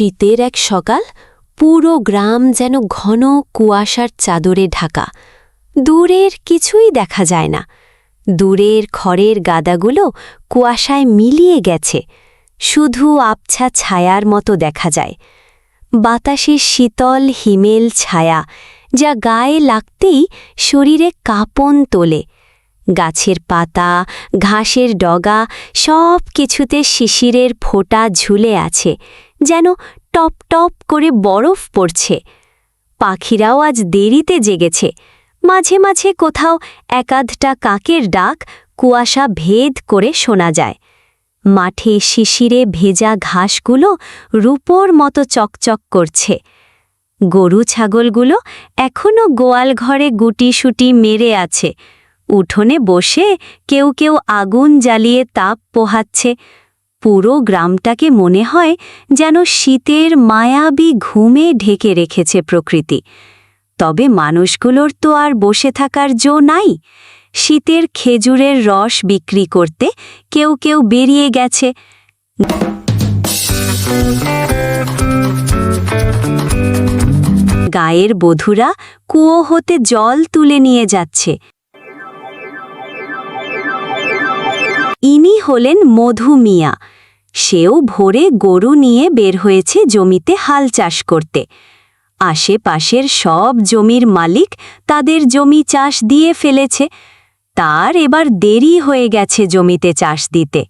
শীতের এক সকাল পুরো গ্রাম যেন ঘন কুয়াশার চাদরে ঢাকা। দূরের কিছুই দেখা যায় না। দূরের খড়ের গাদাগুলো কুয়াশায় মিলিয়ে গেছে। শুধু আবছা ছায়ার মতো দেখা যায়। বাতাসের শীতল হিমেল ছায়া, যা গায়ে লাগতেই শরীরে কাঁপন তোলে। গাছের পাতা, ঘাসের ডগা সব কিছুতে শিশিরের ফোঁটা ঝুলে আছে, যেন টপ টপ করে বরফ পড়ছে। পাখিরাও আজ দেরিতে জেগেছে। মাঝে মাঝে কোথাও একাধটা কাকের ডাক, কুয়াশা ভেদ করে শোনা যায়। মাঠে শিশিরে ভেজা ঘাসগুলো রূপোর মতো চকচক করছে। গরু ছাগলগুলো এখনও গোয়াল ঘরে গুটিসুটি মেরে আছে। উঠোনে বসে কেউ কেউ আগুন জ্বালিয়ে তাপ পোহাচ্ছে। পুরো গ্রামটাকে মনে হয় যেন শীতের মায়াবী ঘুমে ঢেকে রেখেছে প্রকৃতি। তবে মানুষগুলোর তো আর বসে থাকার জো নাই। শীতের খেজুরের রস বিক্রি করতে কেউ কেউ বেরিয়ে গেছে। গায়ের বধূরা কুয়ো হতে জল তুলে নিয়ে যাচ্ছে। ইনি হলেন মধু মিয়া। সেও ভোরে গরু নিয়ে বের হয়েছে জমিতে হাল চাষ করতে। আশেপাশের সব জমির মালিক তাদের জমি চাষ দিয়ে ফেলেছে। তার এবার দেরি হয়ে গেছে জমিতে চাষ দিতে।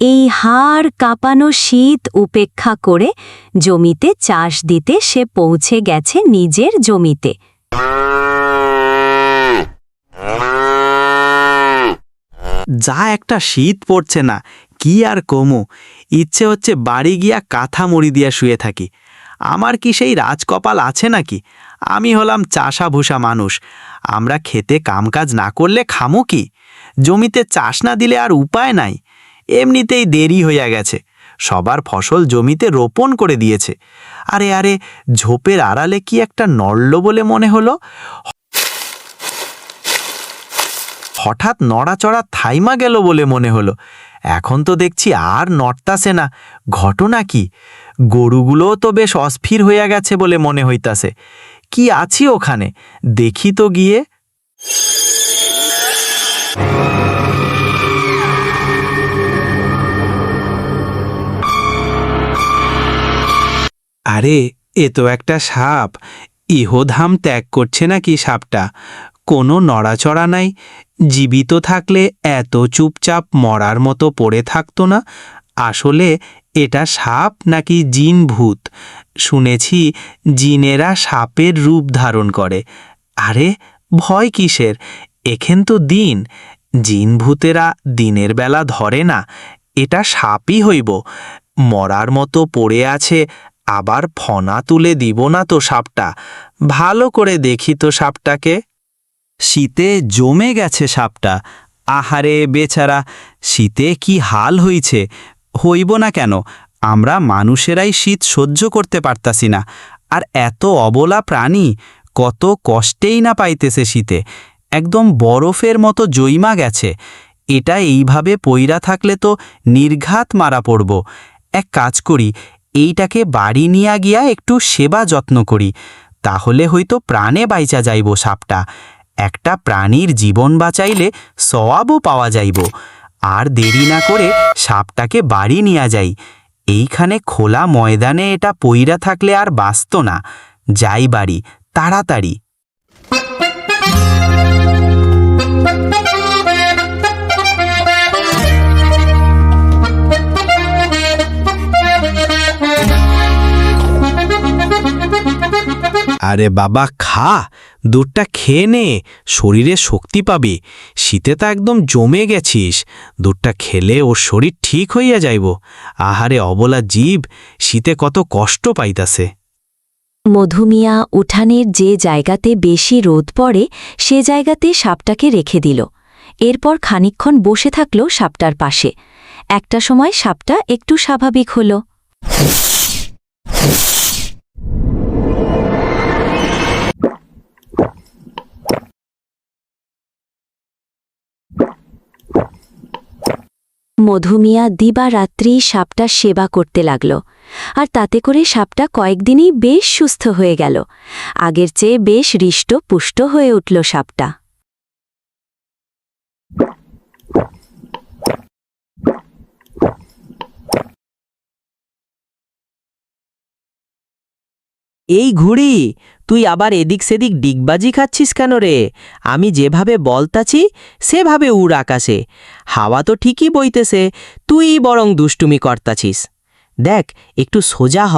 এই হাড় কাঁপানো শীত উপেক্ষা করে জমিতে চাষ দিতে সে পৌঁছে গেছে নিজের জমিতে। যা একটা শীত পড়ছে না, কি আর কমু? ইচ্ছে হচ্ছে বাড়ি গিয়া কাঁথা মুড়ি দিয়া শুয়ে থাকি। আমার কি সেই রাজকপাল আছে নাকি? আমি হলাম চাষা ভূষা মানুষ। আমরা খেতে কামকাজ না করলে খামো কি? জমিতে চাষ না দিলে আর উপায় নাই। এমনিতেই দেরি হইয়া গেছে। সবার ফসল জমিতে রোপণ করে দিয়েছে। আরে আরে, ঝোপের আড়ালে কি একটা নড়ল বলে মনে হলো? হঠাৎ নড়াচড়া থাইমা গেল বলে মনে হলো। এখন তো দেখছি আর নড়তাছে না। ঘটনা কি? গরুগুলোও তো বেশ অস্থির হইয়া গেছে বলে মনে হইতাছে। কি আছি ওখানে? দেখি তো গিয়ে। আরে, এ তো একটা সাপ। ইহোধাম ত্যাগ করছে নাকি সাপটা? কোনো নড়াচড়া নাই। জীবিত থাকলে এত চুপচাপ মরার মতো পড়ে থাকতো না? আসলে এটা সাপ নাকি জিন ভূত? শুনেছি জিনেরা সাপের রূপ ধারণ করে। আরে, ভয় কিসের? এখেন তো দিন। জিন ভূতেরা দিনের বেলা ধরে না, এটা সাপই হইব। মরার মতো পড়ে আছে, আবার ফনা তুলে দিব না তো সাপটা। ভালো করে দেখি তো সাপটাকে। শীতে জমে গেছে সাপটা। আহারে বেচারা, শীতে কি হাল হইছে? হইব না কেন? আমরা মানুষেরাই শীত সহ্য করতে পারতাছি না। আর এত অবলা প্রাণী, কত কষ্টেই না পাইতেছে শীতে। একদম বরফের মতো জৈমা গেছে। এটা এইভাবে পইরা থাকলে তো নির্ঘাত মারা পড়ব। এক কাজ করি, এইটাকে বাড়ি নিয়া গিয়া একটু সেবা যত্ন করি। তাহলে হয়তো প্রাণে বাইচা যাইব সাপটা। একটা প্রাণীর জীবন বাঁচাইলে সওয়াবও পাওয়া যাইব। আর দেরি না করে সাপটাকে বাড়ি নিয়া যাই। এইখানে খোলা ময়দানে এটা পইরা থাকলে আর বাঁচত না। যাই বাড়ি, তাড়াতাড়ি। আরে বাবা, খা। দুধটা খেয়ে নে, শরীরে শক্তি পাবি। শীতে তো একদম জমে গেছিস। দুধটা খেলে ওর শরীর ঠিক হইয়া যাইব। আহারে অবলা জীব, শীতে কত কষ্ট পাইতাছে। মধুমিয়া উঠানের যে জায়গাতে বেশি রোদ পড়ে, সে জায়গাতে সাপটাকে রেখে দিল। এরপর খানিকক্ষণ বসে থাকল সাপটার পাশে। একটা সময় সাপটা একটু স্বাভাবিক হল। মধুমিয়া দিবারাত্রি সাপটার সেবা করতে লাগল। আর তাতে করে সাপটা কয়েকদিনই বেশ সুস্থ হয়ে গেল। আগের চেয়ে বেশ হৃষ্ট পুষ্ট হয়ে উঠল সাপটা। এই ঘুড়ি, তুই আবার এদিক সেদিক ডিগবাজি খাচ্ছিস কেন রে? আমি যেভাবে বলতাছি, সেভাবে উড় আকাশে। হাওয়া তো ঠিকই বইতেছে, তুই বরং দুষ্টুমি করতাছিস। দেখ, একটু সোজা হ,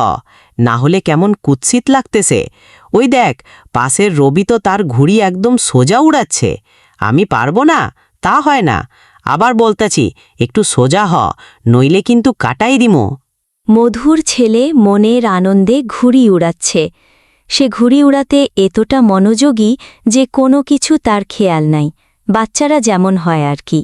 না হলে কেমন কুৎসিত লাগতেছে। ওই দেখ, পাশের রবি তো তার ঘুড়ি একদম সোজা উড়াচ্ছে। আমি পারব না, তা হয় না। আবার বলতাছি, একটু সোজা হ, নইলে কিন্তু কাটাই দিমো। মধুর ছেলে মনের আনন্দে ঘুড়ি উড়াচ্ছে। সে ঘুড়ি উড়াতে এতটা মনোযোগী যে কোনো কিছু তার খেয়াল নাই। বাচ্চারা যেমন হয় আর কি।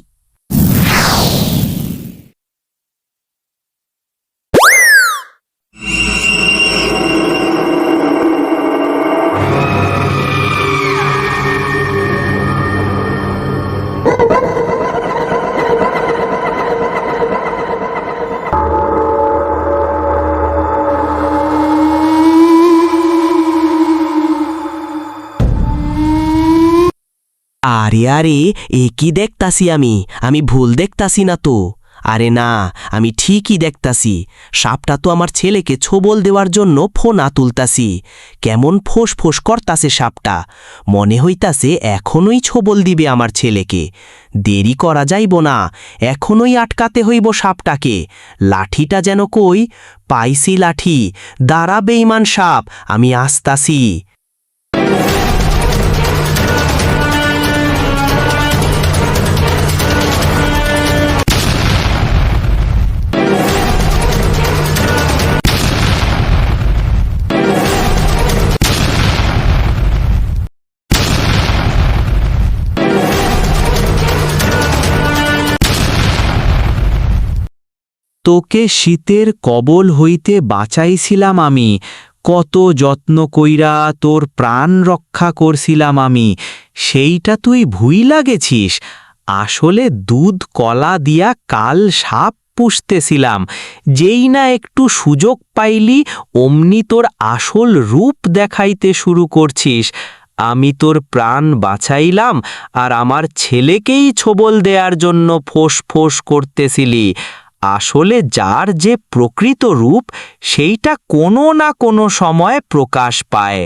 আরে আরে, এ কি দেখতাছি আমি? আমি ভুল দেখতাছি না তো। আরে না, আমি ঠিকই দেখতাছি। সাপটা তো আমার ছেলেকে ছোবল দেওয়ার জন্য ফোনা তুলতাছি। কেমন ফোঁস ফোঁস করতাছে সাপটা। মনে হইতাছে এখনই ছোবল দিবে আমার ছেলেকে। দেরি করা যাইব না, এখনই আটকাতে হইব সাপটাকে। লাঠিটা যেন কই? পাইছি লাঠি। দাঁড়া বেইমান সাপ, আমি আসতাছি। তোকে শীতের কবল হইতে বাঁচাইছিলাম আমি, কত যত্ন কইরা তোর প্রাণ রক্ষা করছিলাম আমি, সেইটা তুই ভুই লাগেছিস, আসলে দুধ কলা দিয়া কাল সাপ পুষতেছিলাম, যেই না একটু সুযোগ পাইলি অমনি তোর আসল রূপ দেখাইতে শুরু করছিস, আমি তোর প্রাণ বাঁচাইলাম আর আমার ছেলেকেই ছোবল দেয়ার জন্য ফোঁস ফোঁস করতেছিলি আসলে যার যে প্রকৃত রূপ সেইটা কোনো না কোনো সময় প্রকাশ পায়।